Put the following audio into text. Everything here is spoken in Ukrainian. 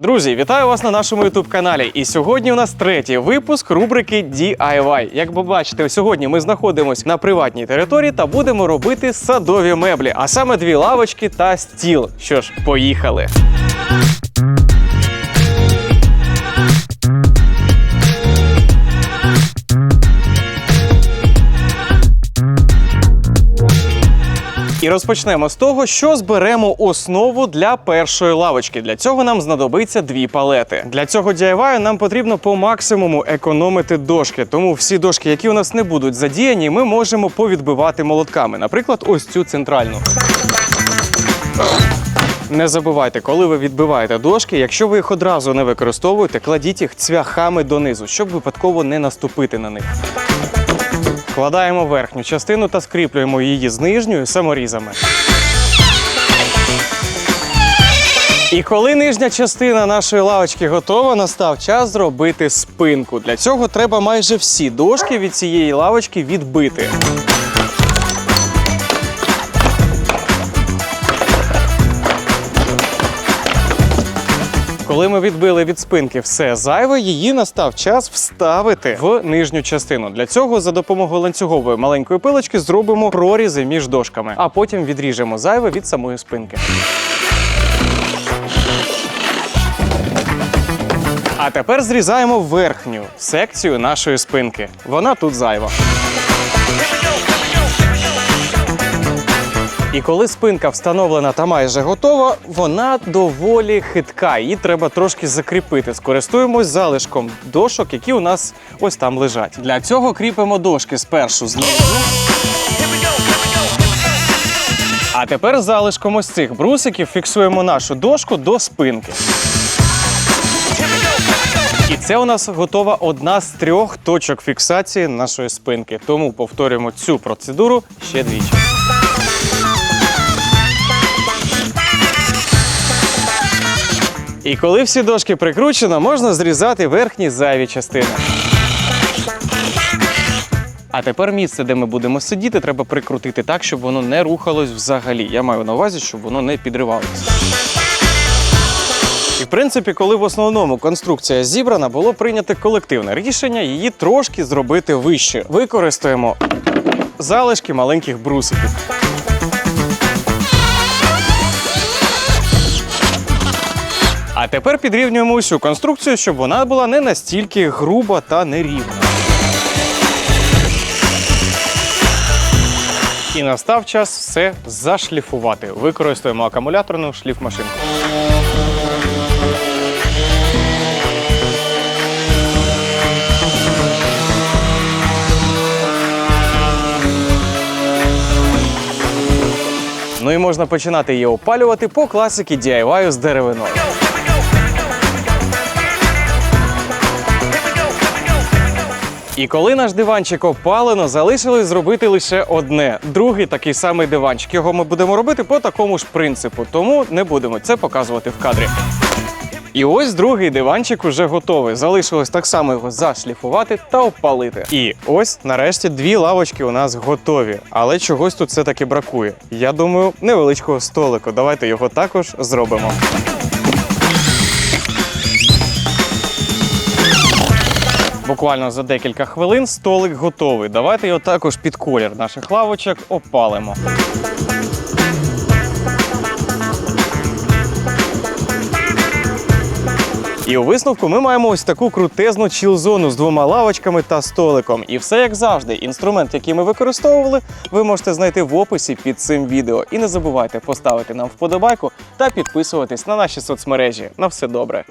Друзі, вітаю вас на нашому youtube каналі. І сьогодні у нас третій випуск рубрики DIY. Як ви бачите, сьогодні ми знаходимося на приватній території та будемо робити садові меблі, а саме дві лавочки та стіл. Що ж, поїхали. І розпочнемо з того, що зберемо основу для першої лавочки. Для цього нам знадобиться дві палети. Для цього DIY нам потрібно по максимуму економити дошки. Тому всі дошки, які у нас не будуть задіяні, ми можемо повідбивати молотками. Наприклад, ось цю центральну. Не забувайте, коли ви відбиваєте дошки, якщо ви їх одразу не використовуєте, кладіть їх цвяхами донизу, щоб випадково не наступити на них. Вкладаємо верхню частину та скріплюємо її з нижньою саморізами. І коли нижня частина нашої лавочки готова, настав час зробити спинку. Для цього треба майже всі дошки від цієї лавочки відбити. Коли ми відбили від спинки все зайве, її настав час вставити в нижню частину. Для цього за допомогою ланцюгової маленької пилочки зробимо прорізи між дошками, а потім відріжемо зайве від самої спинки. А тепер зрізаємо верхню секцію нашої спинки. Вона тут зайва. І коли спинка встановлена та майже готова, вона доволі хитка. Її треба трошки закріпити. Скористуємось залишком дошок, які у нас ось там лежать. Для цього кріпимо дошки спершу знизу. А тепер залишком ось цих брусиків фіксуємо нашу дошку до спинки. І це у нас готова одна з трьох точок фіксації нашої спинки. Тому повторюємо цю процедуру ще двічі. І коли всі дошки прикручено, можна зрізати верхні зайві частини. А тепер місце, де ми будемо сидіти, треба прикрутити так, щоб воно не рухалось взагалі. Я маю на увазі, щоб воно не підривалося. І в принципі, коли в основному конструкція зібрана, було прийнято колективне рішення її трошки зробити вище. Використаємо залишки маленьких брусиків. А тепер підрівнюємо усю конструкцію, щоб вона була не настільки груба та нерівна. І настав час все зашліфувати. Використаємо акумуляторну шліфмашинку. Ну і можна починати її опалювати по класики DIY з деревиною. І коли наш диванчик опалено, залишилось зробити лише одне. Другий такий самий диванчик. Його ми будемо робити по такому ж принципу, тому не будемо це показувати в кадрі. І ось другий диванчик уже готовий. Залишилось так само його зашліфувати та опалити. І ось нарешті дві лавочки у нас готові. Але чогось тут все-таки бракує. Я думаю, невеличкого столику. Давайте його також зробимо. Буквально за декілька хвилин столик готовий. Давайте його також під колір наших лавочок опалимо. І у висновку ми маємо ось таку крутезну чіл-зону з двома лавочками та столиком. І все як завжди. Інструмент, який ми використовували, ви можете знайти в описі під цим відео. І не забувайте поставити нам вподобайку та підписуватись на наші соцмережі. На все добре.